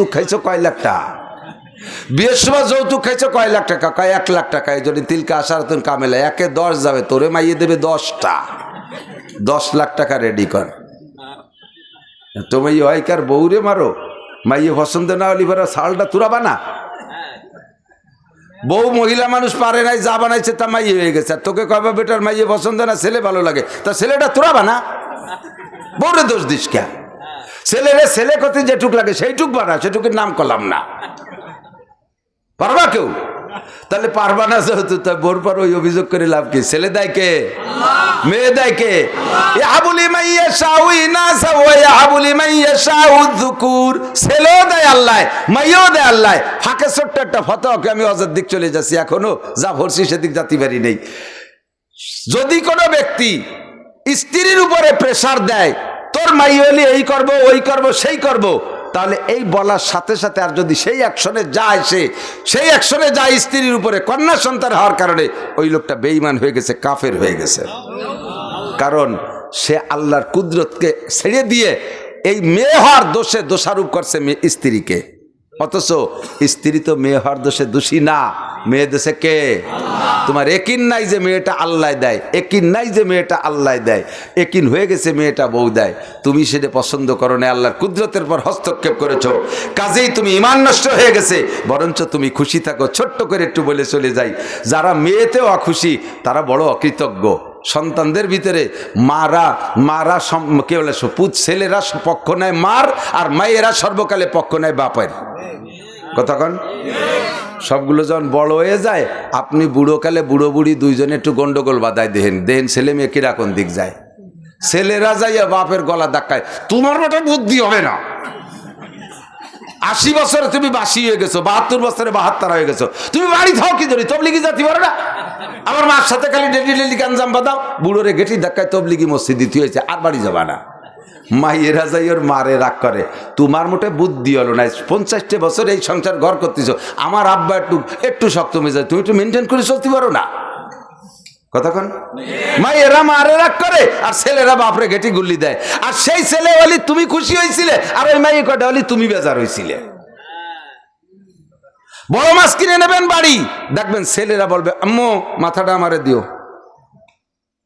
যৌতুক খাইছো কয় লাখ টাকা? বিয়ের সময় যৌতুক খাইছো কয় লাখ টাকা? কয় এক লাখ টাকা? এই জন্য তিলকা আসার তুমি কামেলা, একে দশ যাবে, তোরে মাইয়ে দেবে দশটা। দশ লাখ টাকা রেডি কর। তুমি হয়কার বউরে মারো? মাইয়ে পছন্দ না হলি পরে শালটা তুরাবা না? বউ মহিলা মানুষ পারে নাই, যা বানাইছে তা মাইয়ে হয়ে গেছে। আর তোকে কবে বেটার মাইয়ে পছন্দ না, ছেলে ভালো লাগে, তা ছেলেটা তোরাবা না? বউরে দোষ দিস কে? ছেলেরে ছেলে করতে যেটুক লাগে, সেইটুক বানা সেটুকুর নাম করলাম না। পারবা কেউ? তাহলে পারবা না যেহেতু তা বোর পর ওই অভিযোগ করে লাভ কি? ছেলে দেয় কে? মেয়ে দেয় কে? আবুলি মাইয়া শাহুই ছেলেও দেয় আল্লাহ, মাইয়াও দেয় আল্লাহ। ফাঁকে ছোট্ট একটা ফতোকে আমি অজার দিক চলে যাচ্ছি এখনও, যা ভরছি সেদিক জাতি পারি নেই। যদি কোনো ব্যক্তি স্ত্রীর উপরে প্রেসার দেয় তোর মাই হলে এই করব, ওই করব, সেই করব। তাহলে এই বলার সাথে সাথে আর যদি সেই অ্যাকশনে যায় সে, সেই অ্যাকশনে যায় স্ত্রীর উপরে, কন্যা সন্তান হওয়ার কারণে, ওই লোকটা বেইমান হয়ে গেছে, কাফের হয়ে গেছে। কারণ সে আল্লাহর কুদরতকে ছেড়ে দিয়ে এই মেয়ে হওয়ার দোষে দোষারোপ করছে মেয়ে স্ত্রীকে। অথচ স্ত্রী তো মেয়ে হওয়ার দোষে দোষী না। মেয়ে দেশে কে? তোমার একিন নাই যে মেয়েটা আল্লাহ দেয়, একিন নাই যে মেয়েটা আল্লাহ দেয়, একিন হয়ে গেছে মেয়েটা বউ দেয়। তুমি সেটা পছন্দ করো না আল্লাহর কুদরতের পর হস্তক্ষেপ করেছ। কাজেই তুমি ইমান নষ্ট হয়ে গেছে, বরঞ্চ তুমি খুশি থাকো, ছোট্ট করে একটু বলে চলে যাই। যারা মেয়েতেও অখুশি, তারা বড় অকৃতজ্ঞ। সন্তানদের ভিতরে মারা মারা কে বলে ছেলেরা পক্ষ নেয় মার আর মায়েরা সর্বকালে পক্ষ নেয় বাপের। কতক্ষণ সবগুলো যখন বড় হয়ে যায়, আপনি বুড়োকালে বুড়ো বুড়ি দুইজনে একটু গন্ডগোল বাদায় দেহেন। দেহেন ছেলে মেয়ে কিরাকোন দিক যায়? ছেলেরা যাইয়া বাপের গলা ধাক্কায়, তোমার মতো বুদ্ধি হবে না। আশি বছরে তুমি বাসি হয়ে গেছো, বাহাত্তর বছরে বাহাত্তর হয়ে গেছো। তুমি বাড়ি থাও কি ধরি তবলিগি জাতি পারো না? আমার মার সাথে খালি ডেলি ডেলি গাঞ্জাম বাদাও বুড়োরে গেটি ধাক্কায় তবলিগি মসজিদ দিতে হয়েছে আর বাড়ি যাবা না। মাইয়েরা যাই ওর মারে রাগ করে। তোমার মোটে বুদ্ধি হলো না পঞ্চাশটি বছর এই সংসার ঘর করতেছো। আমার আব্বা একটু একটু শক্ত মেজাজ, তুমি একটু মেনটেন করে চলতে পারো না? কতক্ষণ মাইয়েরা মারে রাগ করে, আর ছেলেরা বাপরে গেটি গুল্লি দেয়। আর সেই ছেলে বলি তুমি খুশি হয়েছিলে আর ওই মাইয়ে কটা বলি তুমি বেজার হয়েছিলে বড় মাছ কিনে নেবেন বাড়ি। দেখবেন ছেলেরা বলবে, আম্মু, মাথাটা আমারে দিও।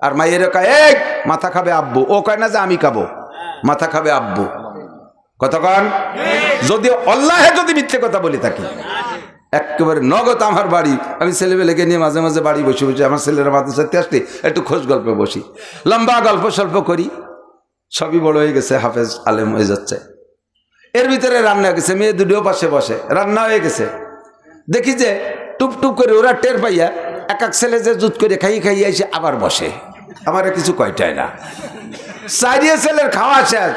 আর মাইয়ের কয়, এই, মাথা খাবে আব্বু। ও কয়, না যে আমি খাব। মাথা খাবে আব্বু। কতক্ষণ যদি অল্লাহে যদি মিথ্যে কথা বলি থাকি। একেবারে নগদ আমার বাড়ি। আমি ছেলেবেলেকে নিয়ে মাঝে মাঝে বাড়ি বসে বসে আমার ছেলেরা সাথে আসতে একটু খোঁজ গল্পে বসি। লম্বা গল্প সল্প করি। সবই বড় হয়ে গেছে, হাফেজ আলেম হয়ে যাচ্ছে। এর ভিতরে রান্না গেছে, মেয়ে দুটিও পাশে বসে। রান্না হয়ে গেছে। দেখি যে টুপ টুপ করে ওরা টের পাইয়া এক এক ছেলে যে জুত করে খাইয়ে খাইয়ে এসে আবার বসে। আমার কিছু কয়টায় না। চারিয়ে ছেলের খাওয়া শেষ।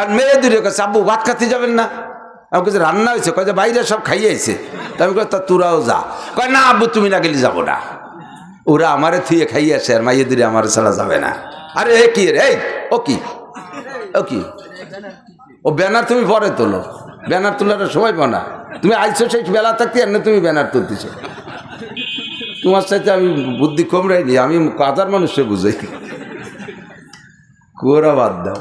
আর মেয়ে দুটো কাছে আব্বু, ভাত খাতে যাবেন না? আমি কাছে রান্না হয়েছে। কয় যে বাইরে সব খাইয়েছে তা আমি তা তোরাও যা। কয়, না, আব্বু, তুমি না গেলে যাব না। ওরা আমারে থুয়ে খাইয়ে আসে, আর মাইয়ে দিলে আমার ছাড়া যাবে না। আরে, এ কি রে? ও কি? ও কি? ও ব্যানার তুমি পরে তোলো। ব্যানার তোলার সময় পাও না তুমি আইসো সেই বেলা থাকতে আর না তুমি ব্যানার তুলতেছ। তোমার সাথে আমি বুদ্ধি কম রাইনি আমি কাজার মানুষকে বুঝাই। কুয়োরা বাদ দাও।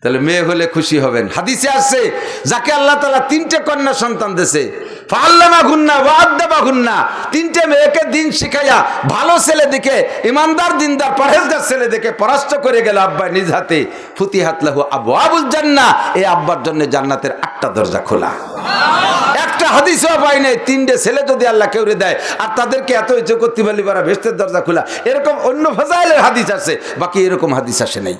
তাহলে মেয়ে হলে খুশি হবেন। হাদিসে আসছে, যাকে আল্লাহ তালা তিনটে কন্যা সন্তান দেশে ফাল্লামা ঘুন্না ওয়াদ্দাবা ঘুন্না তিনটে মেয়েকে দিন শিখাইয়া ভালো ছেলে দেখে ইমানদার দিনদার পরেজগার ছেলে দেখে পরাস্ত করে গেল আব্বা নিজ হাতে। ফুতি হাত লাহু আবু আবুল জান্না এই আব্বার জন্য জান্নাতের আটটা দরজা খোলা। একটা হাদিসও পাই নাই, তিনটে ছেলে যদি আল্লাহ কেউরে দেয়, আর তাদেরকে এত ইচ্ছে করতে পারলি পারা ভেস্তের দরজা খোলা। এরকম অন্য ফাজাইলের হাদিস আছে, বাকি এরকম হাদিস আসে নাই।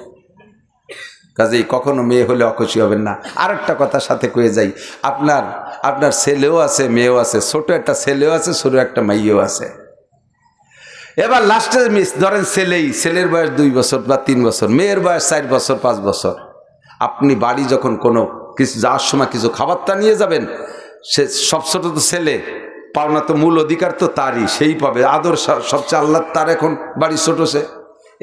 কাজেই কখনো মেয়ে হলে অখুশি হবেন না। আর একটা কথা সাথে কয়ে যাই, আপনার আপনার ছেলেও আছে, মেয়েও আছে, ছোট একটা ছেলেও আছে ছোট একটা মাইয়েও আছে। এবার লাস্টে মিস ধরেন ছেলেই, ছেলের বয়স দুই বছর বা তিন বছর, মেয়ের বয়স চার বছর, পাঁচ বছর। আপনি বাড়ি যখন কোনো কিছু, যাওয়ার সময় কিছু খাবারটা নিয়ে যাবেন, সে সব ছোট তো ছেলে, পাওনা তো মূল অধিকার তো তারই, সেই পাবে, আদর সবচেয়ে আল্লাহ তার এখন বাড়ি ছোট সে।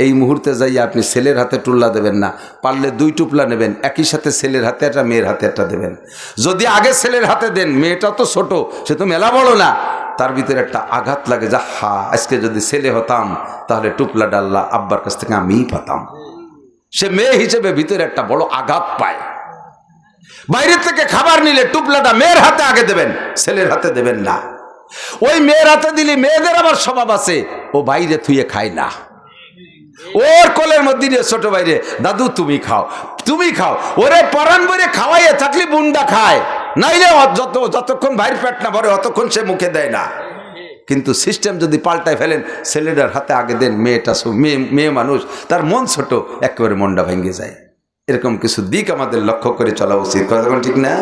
এই মুহূর্তে যাইয়া আপনি ছেলের হাতে টুল্লা দেবেন না, পারলে দুই টুপলা নেবেন, একই সাথে ছেলের হাতে একটা, মেয়ের হাতে একটা দেবেন। যদি আগে ছেলের হাতে দেন মেয়েটা তো ছোট, সে তো মেলা বড় না। তার ভিতরে একটা আঘাত লাগে যা হা আজকে যদি ছেলে হতাম, তাহলে টুপলা ডাল্লা আব্বার কাছ থেকে আমিই পাতাম। সে মেয়ে হিসেবে ভিতরে একটা বড় আঘাত পায়। বাইরের থেকে খাবার নিলে টুপলাটা মেয়ের হাতে আগে দেবেন, ছেলের হাতে দেবেন না। ওই মেয়ের হাতে দিলে মেয়েদের আবার স্বভাব আছে, ও বাইরে থুয়ে খায় না। ওর কোলের মধ্যে দিয়ে ছোট বাইরে দাদু, তুমি খাও তুমি খাও। ওরে পরান বইরে খাওয়াইয়ে থাকলে বুন্ডা খায়। নাইলে যত যতক্ষণ ভাইয়ের পেট না ভরে, অতক্ষণ সে মুখে দেয় না। কিন্তু সিস্টেম যদি পাল্টায় ফেলেন, ছেলেটার হাতে আগে দেন, মেয়েটা মেয়ে মেয়ে মানুষ, তার মন ছোট, একেবারে মনটা ভেঙে যায়। এরকম কিছু দিক আমাদের লক্ষ্য করে চলা উচিত। কথা ঠিক না?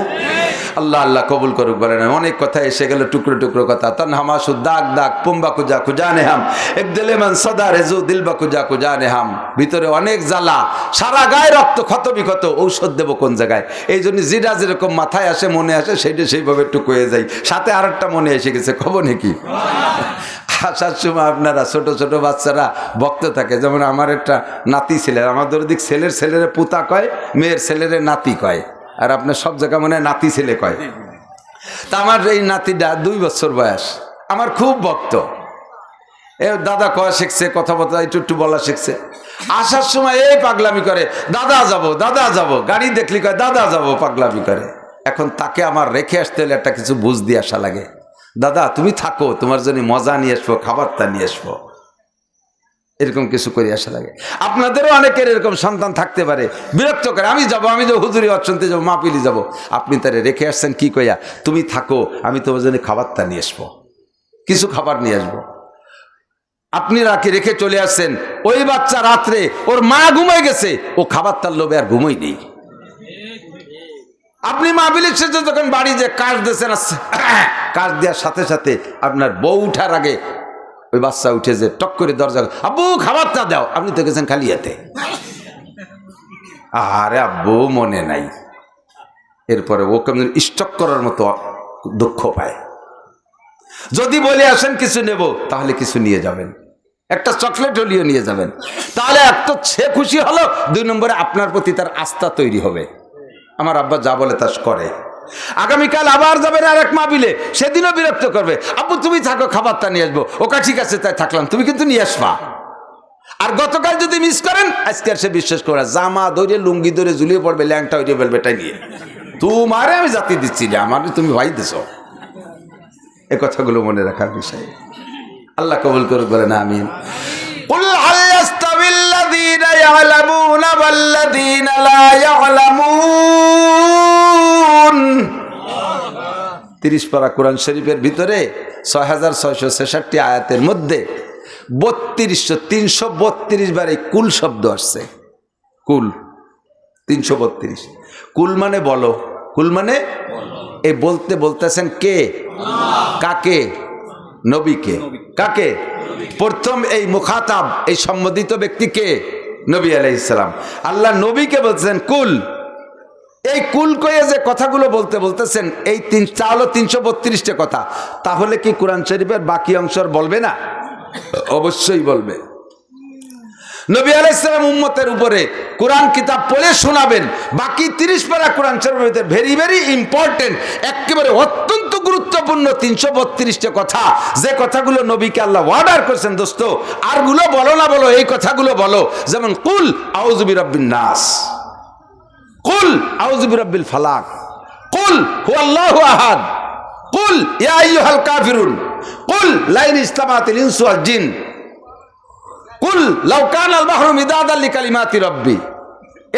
আল্লাহ আল্লাহ কবুল করুক বলেন। অনেক কথা এসে গেল, টুকরো টুকরো কথা। তন হামাসু দাগ দাগ, পুম্বা কুজা কুজানে হাম এক দিলে মান সদা রেজু দিলবা কুজা কুজানে নেহাম। ভিতরে অনেক জ্বালা, সারা গায়ে রক্ত, ক্ষত বিক্ষত, ঔষধ দেবো কোন জায়গায়? এই জন্য যেটা যেরকম মাথায় আসে, মনে আসে সেইটা সেইভাবে একটু কয়ে যাই। সাথে আর একটা মনে এসে গেছে, খবর নাকি? আসার সময় আপনারা ছোট ছোট বাচ্চারা বক্ত থাকে, যেমন আমার একটা নাতি ছেলে, আমাদের ওদিক ছেলের ছেলেরে পুতা কয়, মেয়ের ছেলেরে নাতি কয়। আর আপনার সব জায়গা মনে নাতি ছেলে কয়। তা আমার এই নাতিটা দুই বছর বয়স। আমার খুব ভক্ত। এ দাদা কয়া শিখছে কথাবার্তা একটু একটু বলা শিখছে। আসার সময় এই পাগলামি করে দাদা যাব দাদা যাব। গাড়ি দেখলি কয় দাদা যাব পাগলামি করে। এখন তাকে আমার রেখে আসতে হলে একটা কিছু বুঝ দিয়ে আসা লাগে। দাদা তুমি থাকো তোমার জন্য মজা নিয়ে আসব খাবারটা নিয়ে আসব। এরকম কিছু করে আসা লাগে। আপনাদেরও অনেকের এরকম সন্তান থাকতে পারে। বিরক্ত করে, আমি যাব, আমি যাব হুজুরি অর্চন্তে যাব মা মাপিলি যাব। আপনি তারে রেখে আসছেন কি কইয়া? তুমি থাকো, আমি তোমার জন্য খাবারটা নিয়ে আসব। কিছু খাবার নিয়ে আসব। আপনি রাখে রেখে চলে আসছেন। ওই বাচ্চা রাত্রে ওর মা ঘুমাই গেছে, ও খাবার তার লোভে আর ঘুমোই নেই। আপনি মাহবিলের শেষে যখন বাড়ি যে কাজ দিয়েছেন কাজ দেওয়ার সাথে সাথে আপনার বউ উঠার আগে ওই বাচ্চা উঠে যে টক করে দরজা আব্বু, খাবারটা দাও। আপনি তো গেছেন খালি হাতে। আরে আব্বু, মনে নাই। এরপরে ও কেমন স্টক করার মতো দুঃখ পায়। যদি বলে আসেন, কিছু নেব, তাহলে কিছু নিয়ে যাবেন। একটা চকলেট হলিও নিয়ে যাবেন। তাহলে এক তো সে খুশি হলো, দুই নম্বরে আপনার প্রতি তার আস্থা তৈরি হবে। আমার আব্বা যা বলে তা করে। আগামীকাল আবার যাবেন আর এক মাবিলে সেদিনও বিরক্ত করবে আব্বু তুমি থাকো খাবারটা নিয়ে আসবো ওকা ঠিক আছে তাই থাকলাম তুমি কিন্তু নিয়ে আসবা আর গতকাল যদি মিস করেন আজকে আর সে বিশ্বাস করে না। জামা ধরে লুঙ্গি ধরে ঝুলিয়ে পড়বে ল্যাংটা হইরে ফেলবে এটাই নিয়ে তোমারে আমি জাতি দিচ্ছি না আমার তুমি ভাই দিছো এ কথাগুলো মনে রাখার বিষয় আল্লাহ কবুল করুক বলে না আমিন قل هل يستوي الذين يعلمون والذين لا يعلمون তিরিশ পারা কোরআন শরীফের ভিতরে ছয় হাজার ছয়শো ছেষট্টি আয়াতের মধ্যে বত্রিশশো তিনশো বত্রিশ বার এই কুল শব্দ আসছে। কুল, তিনশো বত্রিশ। কুল মানে বলো। কুল মানে এই বলতে বলতেছেন কে? কাকে? নবীকে। কাকে? প্রথম এই মুখাতাব, এই সম্বোধিত ব্যক্তি কে? নবী আলাইসালাম আল্লাহ নবীকে বলছেন, কুল। এই কুল কয়ে যে কথাগুলো বলতে বলতেছেন, এই তিন চা হলো তিনশো বত্রিশটা কথা, তাহলে কি কোরআন শরীফের বাকি অংশ বলবে না? অবশ্যই বলবে। নবী আলাইসালাম উম্মতের উপরে কোরআন কিতাব পড়ে শোনাবেন, বাকি তিরিশ পারা কোরআন শরীফের ভেরি ভেরি ইম্পর্টেন্ট একেবারে অত্যন্ত গুরুত্বপূর্ণ তিনশো বত্রিশটা কথা, যে কথাগুলো নবীকে আল্লাহ অর্ডার করেছেন, দোস্ত আরগুলো বলো না বলো, এই কথাগুলো বলো, যেমন কুল আউজুবি রব্বিন নাস। কুল আউজুবি রব্বিল ফালাক। কুল হুয়াল্লাহু আহাদ। কুল ইয়া আইয়ুহাল কাফিরুন। কুল লাইন ইসলামাতিল ইনসু ওয়াল জিন। কুল লাউকান আল বাহরু মিদাদাল লিকালিমাতি কালিমাতি রব্বি।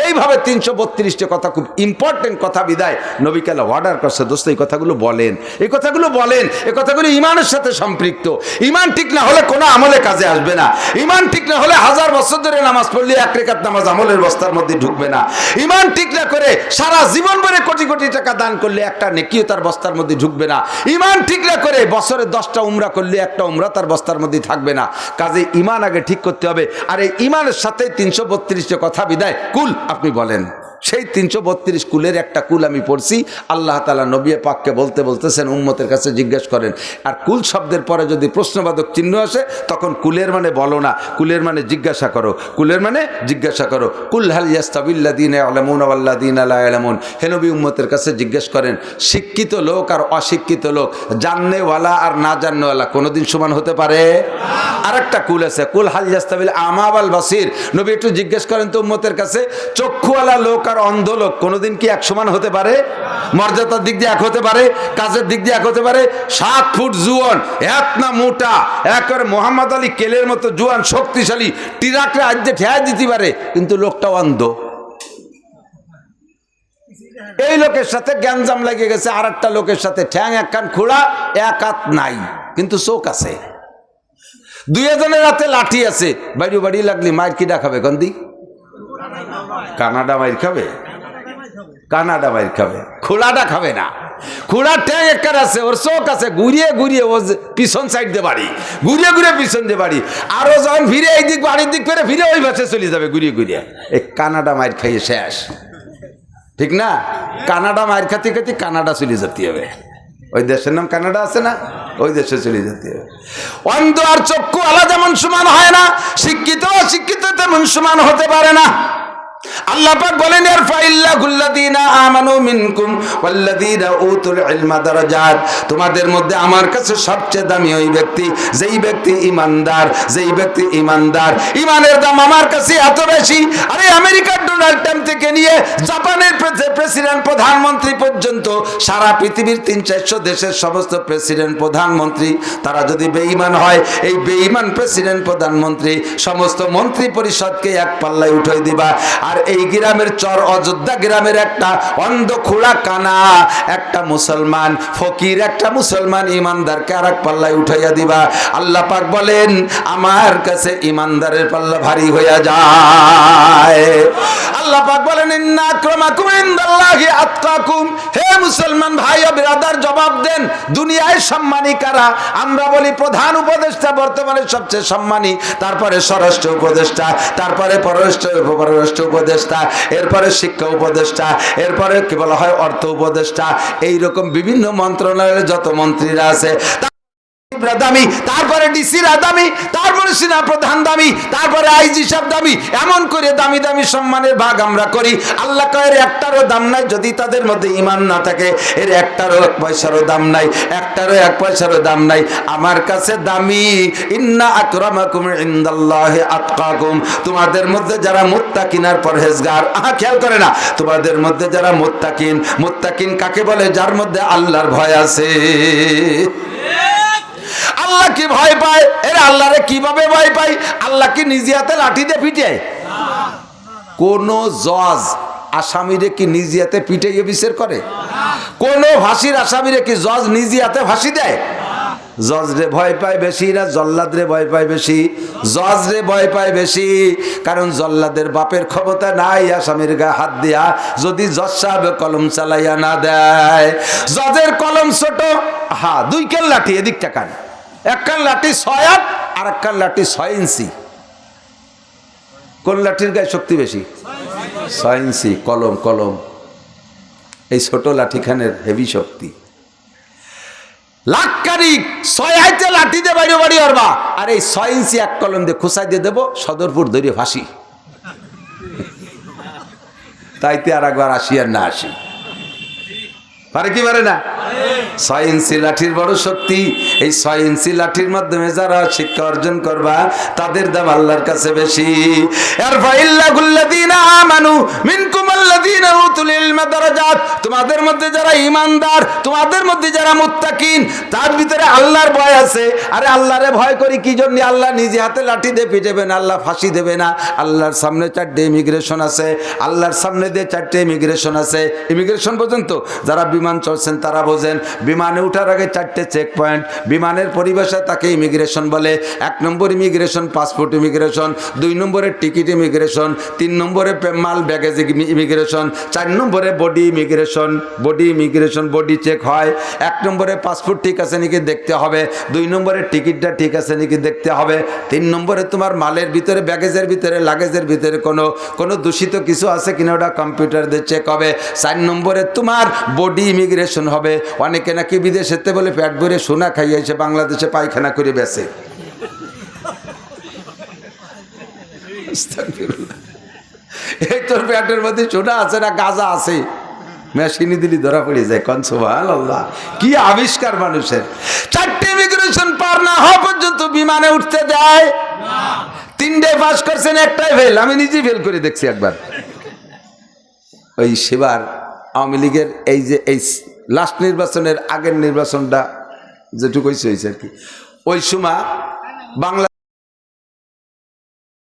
এইভাবে তিনশো বত্রিশটা কথা খুব ইম্পর্টেন্ট কথা বিদায়। নবীকে আল্লাহ অর্ডার করছে, দোস্ত, এই কথাগুলো বলেন। এই কথাগুলো বলেন, এই কথাগুলো ইমানের সাথে সম্পৃক্ত। ইমান ঠিক না হলে কোনো আমলে কাজে আসবে না। ইমান ঠিক না হলে হাজার বছর ধরে নামাজ পড়লে এক রেখাত নামাজ আমলের বস্তার মধ্যে ঢুকবে না। ইমান ঠিক না করে সারা জীবন ভরে কোটি কোটি টাকা দান করলে একটা নেকিও তার বস্তার মধ্যে ঢুকবে না। ইমান ঠিক না করে বছরে দশটা উমরা করলে একটা উমরা তার বস্তার মধ্যে থাকবে না। কাজে ইমান আগে ঠিক করতে হবে। আর এই ইমানের সাথে তিনশো বত্রিশটা কথা বিদায়। কুল আপনি বলেন। সেই তিনশো বত্রিশ কুলের একটা কুল আমি পড়ছি। আল্লাহ তালা নবী পাককে বলতে বলতেছেন, উম্মতের কাছে জিজ্ঞেস করেন, আর কুল শব্দের পরে যদি প্রশ্নবাদক চিহ্ন আসে, তখন কুলের মানে বলো না, কুলের মানে জিজ্ঞাসা করো, কুলের মানে জিজ্ঞাসা করো, কুল হাল ইয়াস্তাবিল্লা দিন আলমুন আল্লাহ দিন আল্লাহ আলমুন হেনবী উম্মতের কাছে জিজ্ঞেস করেন, শিক্ষিত লোক আর অশিক্ষিত লোক, জাননেওয়ালা আর না জাননেওয়ালা কোনোদিন সমান হতে পারে? আরেকটা কুল আছে, কুল হাল ইয়াস্তাবিল আমাবাল বাসির। নবী একটু জিজ্ঞেস করেন তো উম্মতের কাছে, চক্ষুওয়ালা লোক আর অন্ধ লোক কোনোদিন কি এক সমান হতে পারে? মর্যাদার দিক দিয়ে এক হতে পারে? কাজের দিক দিয়ে এক হতে পারে? সাত ফুট জুয়ান, এক না মোটা, একবার মোহাম্মদ আলী কেলের মতো জুয়ান, শক্তিশালী, টিরাকরে আজকে ঠেয়া দিতে পারে, কিন্তু লোকটা অন্ধ। এই লোকের সাথে গ্যাঞ্জাম লেগে গেছে আর একটা লোকের সাথে ঠ্যাং, এক কান খোড়া এক হাত নাই, কিন্তু চোখ আছে। দুইজনের হাতে লাঠি আছে। বাড়ি বাড়ি লাগলি, মায়ের কি দেখাবে গন্দি? কানাডা মাইর খাবে? কানাডা মাইর খাবে। খোলাটা খাবে না। খোলার ট্যাং একবার আছে, ওর চোখ আছে। ঘুরিয়ে ঘুরিয়ে ও পিছন সাইড দিয়ে বাড়ি। ঘুরিয়ে ঘুরিয়ে পিছন দিয়ে বাড়ি। আরও যখন ফিরে এই দিক বাড়ির দিক ফিরে ফিরে ওই পাশে চলে যাবে ঘুরিয়ে ঘুরিয়ে। এই কানাডা মাইর খাইয়ে শেষ। ঠিক না? কানাডা মায়ের খাতে খাতে কানাডা চলে যেতে হবে। ওই দেশের নাম কানাডা আছে না? ওই দেশে চলে যেতে হবে। অন্ধ আর চক্ষু আলাদা যেমন সমান হয় না। শিক্ষিত অশিক্ষিত তেমন সমান হতে পারে না। আল্লাহ বলেন তোমাদের মধ্যে আমার কাছে সবচেয়ে দামি ওই ব্যক্তি, যেই ব্যক্তি ইমানদার যেই ব্যক্তি ইমানদার ইমানের দাম আমার কাছে এত বেশি। আরে, আমেরিকার ডোনাল্ড ট্রাম্প থেকে নিয়ে জাপানের প্রেসিডেন্ট, প্রধানমন্ত্রী পর্যন্ত সারা পৃথিবীর তিন চারশো দেশের সমস্ত প্রেসিডেন্ট, প্রধানমন্ত্রী, তারা যদি বেঈমান হয়, এই বেঈমান প্রেসিডেন্ট, প্রধানমন্ত্রী, সমস্ত মন্ত্রী পরিষদকে এক পাল্লায় উঠাই দিবা। আর এই গ্রামের চর অযোধ্যা গ্রামের একটা অন্ধ খোলা কানা, একটা মুসলমান ফকির, একটা মুসলমান ইমানদারকে আর এক পাল্লায় উঠাইয়া দিবা। আল্লাহ পাক বলেন, আমার কাছে ইমানদারের পাল্লা ভারী হইয়া যায়। আল্লাহ পাক বলেন, ইন্না আক্রমাকুম ইনদাল্লাহি আতকাকুম। হে মুসলমান ভাই ও বিরাদার, জবাব দেন, দুনিয়ায় সম্মানী কারা? আমরা বলি, প্রধান উপদেষ্টা, বর্তমানে সবচেয়ে সম্মানী। তারপরে স্বরাষ্ট্র উপদেষ্টা, তারপরে পররাষ্ট্র পররাষ্ট্র উপদেষ্টা। এরপরে শিক্ষা উপদেষ্টা, এরপরে কি বলা হয় অর্থ উপদেষ্টা, এইরকম বিভিন্ন মন্ত্রণালয়ের যত মন্ত্রীরা আছে দামি, তারপরে ডিসিরা দামি, তারপরে সেনা প্রধান দামি, তারপরে আইজি সাহেব দামি, এমন করে দামি দামি সম্মানের ভাগ আমরা করি। আল্লাহ কয়ের একটারও দাম নাই, যদি তাদের মধ্যে ইমান না থাকে, এর একটারও এক পয়সারও দাম নাই, একটারও এক পয়সারও দাম নাই। আমার কাছে দামি, ইন্না আকরামাকুম ইনদাল্লাহি আতকাকুম। তোমাদের মধ্যে যারা মুত্তাকিন আর পরহেজগার, আহা, খেয়াল করে না, তোমাদের মধ্যে যারা মুত্তাকিন মুত্তাকিন কাকে বলে? যার মধ্যে আল্লাহর ভয় আছে। আল্লাহ কি ভয় পায়? এরা আল্লাহরে কীভাবে ভয় পায়? আল্লাহ কি নিজে হাতে লাঠি দিয়ে পিটে কোন জজ আসামিরে কি নিজে হাতে পিটে বিচার করে? কোন ফাঁসির আসামিরে কি জজ নিজে হাতে ফাঁসি দেয়? জজ রে ভয় পায় বেশি, না জল্লাদ রে ভয় পায় বেশি? জজ রে ভয় পায় বেশি, কারণ জল্লাদের বাপের ক্ষমতা নাই আসামির গা হাত দিয়া। যদি জজ সাহেব কলম চালাইয়া না দেয়, জজের কলম ছোট, হা, দুই কেল লাঠি? এদিক টাকান এক কান লাঠি ছয় আট, আর এক কান লাঠি ছয় ইঞ্চি। কোন লাঠির গায়ে শক্তি বেশি? ছয় ইঞ্চি, কলম কলম। এই ছোট লাঠিখানের হেভি শক্তি। লাখকারি ছয় হাইতে লাঠি দিয়ে বাড়ি বাড়ি অরবা। আর এই ছয় ইঞ্চি এক কলম দিয়ে খুসাই দিয়ে দেবো, সদরপুর ধরিয়ে ফাঁসি। তাইতে আর একবার আসি আর না আসি। পারে কি পারে না? ছয় ইঞ্চি লাঠির বড় শক্তি। এই ছয় ইঞ্চি লাঠির মাধ্যমে যারা শিক্ষা অর্জন করবা, তাদের দাম আল্লাহর কাছে বেশি। তার ভিতরে ভয় আছে। আরে ভয় করি কি জন্য? আল্লাহ নিজে হাতে লাঠি আল্লাহ ফাঁসি দেবে না। আল্লাহর সামনে চারটে ইমিগ্রেশন আছে। আল্লাহর সামনে দিয়ে চারটে ইমিগ্রেশন আছে। ইমিগ্রেশন পর্যন্ত যারা বিমান চলছেন, তারা বোঝেন বিমানে ওঠার আগে চারটে চেক পয়েন্ট বিমানের পরিবেশে তাকে ইমিগ্রেশন বলে। এক নম্বর ইমিগ্রেশন পাসপোর্ট ইমিগ্রেশন দুই নম্বরে টিকিট ইমিগ্রেশন তিন নম্বরে মাল ব্যাগেজ ইমিগ্রেশন চার নম্বরে body immigration body immigration body check হয়। এক নম্বরে পাসপোর্ট ঠিক আছে নাকি দেখতে হবে, দুই নম্বরে টিকিটটা ঠিক আছে নাকি দেখতে হবে, তিন নম্বরে তোমার মালের ভিতরে ব্যাগেজের ভিতরে লাগেজের ভিতরে কোনো কোনো দূষিত কিছু আছে কিনা ওটা কম্পিউটার দিয়ে চেক হবে। চার নম্বরে তোমার বডি ইমিগ্রেশন হবে। অনেকে নাকি বিদেশেতে বলে পেট ভরে সোনা খাইয়ে এসে বাংলাদেশে পায়খানা করে বেসে এই তোর পেটের মধ্যে সোনা আছে না গাজা আছে। মেশিনি দিলি ধরা পড়ে যায় কনসোভাল আল্লাহ কি আবিষ্কার মানুষের। চারটে ইমিগ্রেশন পার না হওয়া পর্যন্ত বিমানে উঠতে দেয়। তিনটে পাস করছেন, একটাই ফেল আমি নিজেই ফেল করে দেখছি একবার। ওই সেবার আওয়ামী লীগের এই যে এই লাস্ট নির্বাচনের আগের নির্বাচনটা যেটুকু হয়েছে আর কি। ওই সময় বাংলা